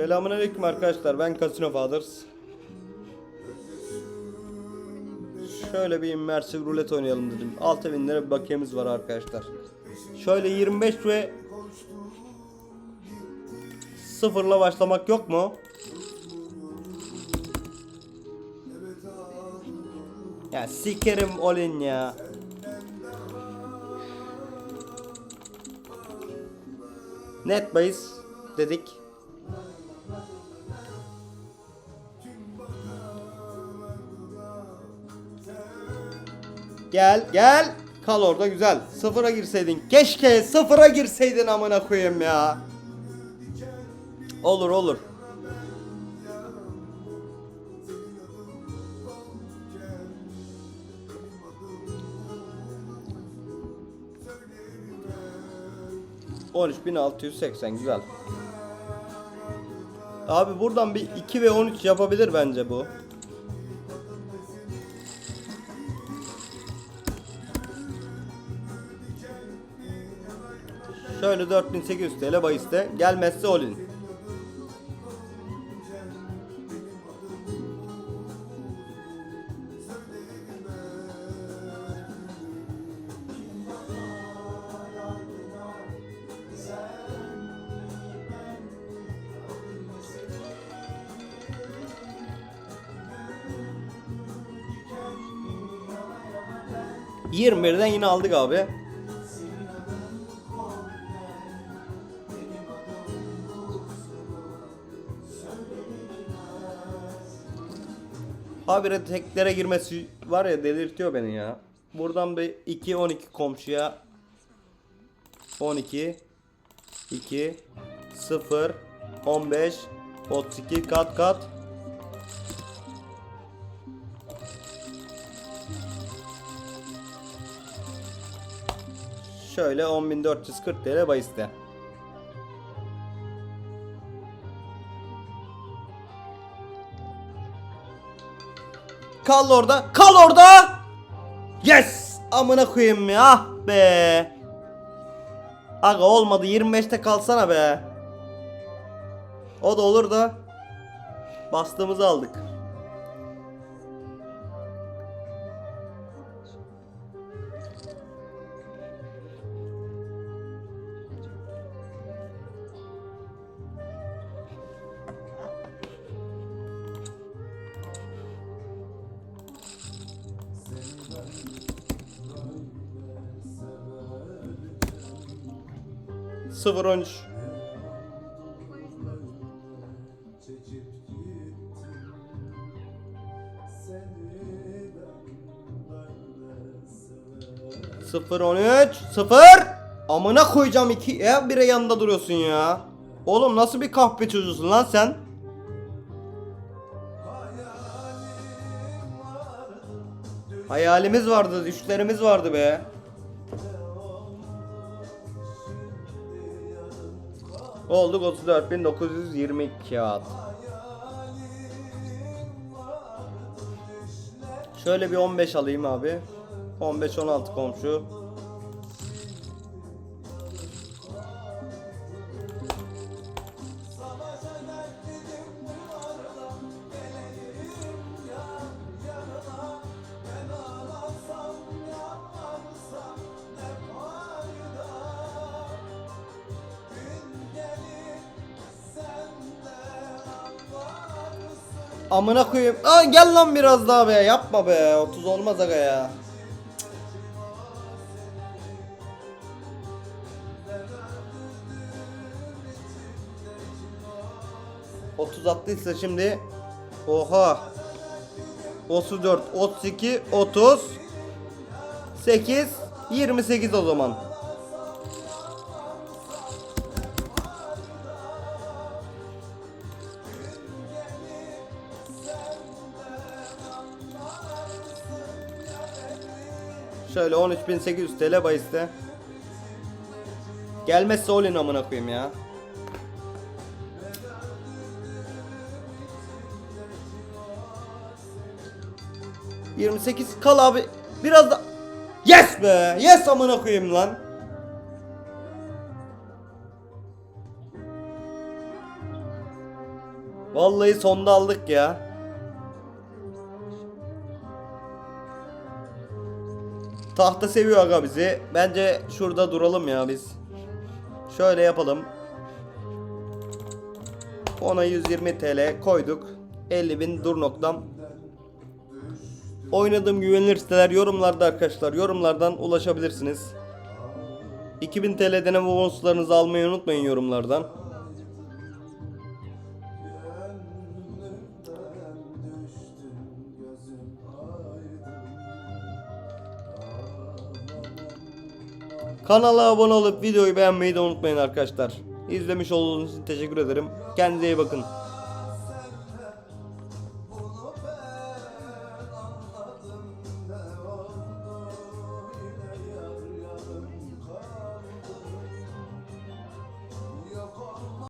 Selamünaleyküm arkadaşlar. Ben Casino Fathers. Şöyle bir immersive rulet oynayalım dedim. 6000 lira bir bakiyemiz var arkadaşlar. Şöyle 25 ve sıfırla başlamak yok mu? Ya sikerim olin ya. Net bahis dedik. Gel gel. Kal orada güzel. Sıfıra girseydin. Keşke sıfıra girseydin amına koyayım ya. Olur olur. On üç bin altı yüz seksen güzel. Abi buradan bir 2 ve 13 yapabilir bence bu. Şöyle 4800 TL bahiste gelmezse olin. Yirmi birden yine aldık abi. Habire teklere girmesi var ya delirtiyor beni ya. Buradan bir 2 12 komşuya 12 2 0 15 32 kat kat Şöyle 10440 TL bahiste. Kal orada. Kal orada. Yes! Amına koyayım ya. Ah be. Aga olmadı 25'te kalsana be. O da olur da bastığımızı aldık. Sıfır on üç. Sıfır on üç. Sıfır. Amına koyacağım iki. Ya bire yanında duruyorsun ya. Oğlum nasıl bir kahpe çocuğusun lan sen? Hayalimiz vardı, düşlerimiz vardı be. Olduk 34.920 kağıt. Şöyle bir 15 alayım abi. 15-16 komşu. Amına koyayım. Aa gel lan biraz daha be. Yapma be. 30 olmaz aga ya. Otuz attıysa şimdi Oha 34 32 30 8 28 o zaman Şöyle 13800 TL bahiste. Gelmezse olin amına koyayım ya. ...28 kal abi. Biraz da... Yes be! Yes amına koyayım lan. Vallahi sonda aldık ya. Tahta seviyor aga bizi. Bence şurada duralım ya biz. Şöyle yapalım. Ona 120 TL koyduk. 50 bin dur noktam. Oynadığım güvenilir siteler yorumlarda arkadaşlar. Yorumlardan ulaşabilirsiniz. 2000 TL deneme bonuslarınızı almayı unutmayın yorumlardan. Kanala abone olup videoyu beğenmeyi de unutmayın arkadaşlar. İzlemiş olduğunuz için teşekkür ederim. Kendinize iyi bakın.